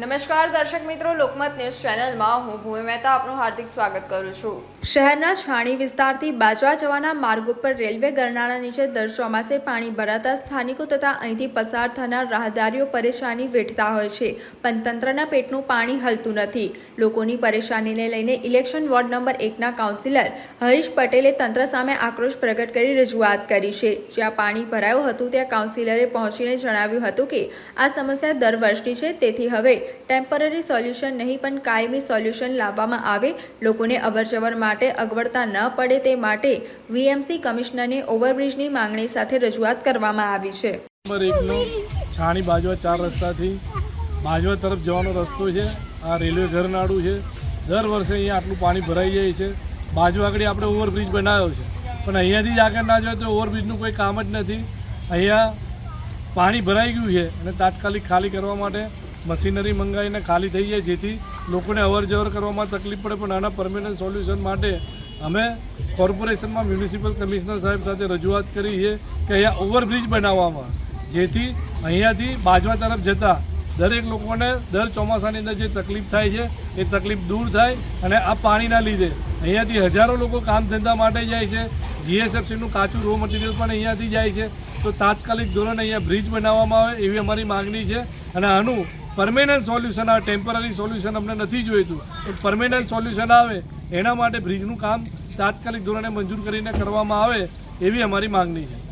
નમસ્કાર દર્શક મિત્રો, લોકમત ન્યૂઝ ચેનલમાં હું ભૂમિ મહેતા આપનું હાર્દિક સ્વાગત કરું છું. શહેરના છાણી વિસ્તારથી બાજવા જવાના માર્ગ ઉપર રેલવે ગરનાળા નીચે દર ચોમાસે પાણી ભરાતા સ્થાનિકો તથા અહીંથી પસાર થનાર રાહદારીઓ પરેશાની વેઠતા હોય છે. પણ તંત્રના પેટનું પાણી હલતું નથી. લોકોની પરેશાનીને લઈને ઇલેક્શન વોર્ડ નંબર એકના કાઉન્સિલર હરીશ પટેલે તંત્ર સામે આક્રોશ પ્રગટ કરી રજૂઆત કરી છે. જ્યાં પાણી ભરાયું હતું, ત્યાં કાઉન્સિલરે પહોંચીને જણાવ્યું હતું કે આ સમસ્યા દર વર્ષની છે, તેથી હવે ટેમ્પરરી સોલ્યુશન નહીં, પણ કાયમી સોલ્યુશન લાવવામાં આવે. લોકોને અવરજવર માટે અગવડતા ન પડે તે માટે વીએમસી કમિશનરને ઓવરબ્રિજની માંગણી સાથે રજૂઆત કરવામાં આવી છે. નંબર એકનો, છાણી બાજવા ચાર રસ્તાથી બાજવા તરફ જવાનો રસ્તો છે. આ રેલવે ઘરનાળું છે. દર વર્ષે અહીંયા આટલું પાણી ભરાઈ જાય છે. બાજુ આગળ આપણે ઓવરબ્રિજ બનાવ્યો છે. પણ અહીંયાથી જ આગળ ના જાય તો ઓવરબ્રિજનું કોઈ કામ જ નથી. અહીંયા પાણી ભરાઈ ગયું છે અને તાત્કાલિક ખાલી કરવા માટે મશીનરી મંગાવીને ખાલી થઈ જાય જેથી લોકોને અવર કરવામાં તકલીફ પડે, પણ આના પરમેનન્ટ સોલ્યુશન માટે અમે કોર્પોરેશનમાં મ્યુનિસિપલ કમિશનર સાહેબ સાથે રજૂઆત કરી છે કે અહીંયા ઓવરબ્રિજ બનાવવામાં. જેથી અહીંયાથી બાજવા તરફ જતા દરેક લોકોને દર ચોમાસાની અંદર જે તકલીફ થાય છે, એ તકલીફ દૂર થાય અને આ પાણીના લીધે અહીંયાથી હજારો લોકો કામ ધંધા માટે જાય છે. જીએસએફસીનું કાચું રો મટીરિયલ પણ અહીંયાથી જાય છે. તો તાત્કાલિક ધોરણે અહીંયા બ્રિજ બનાવવામાં આવે એવી અમારી માગણી છે. અને આનું પરમેનન્ટ સોલ્યુશન આવે ટેમ્પરરી સોલ્યુશન અમને નથી જોઈતું. પણ પરમેનન્ટ સોલ્યુશન આવે, એના માટે બ્રિજનું કામ તાત્કાલિક ધોરણે મંજૂર કરીને કરવામાં આવે, એવી અમારી માગણી છે.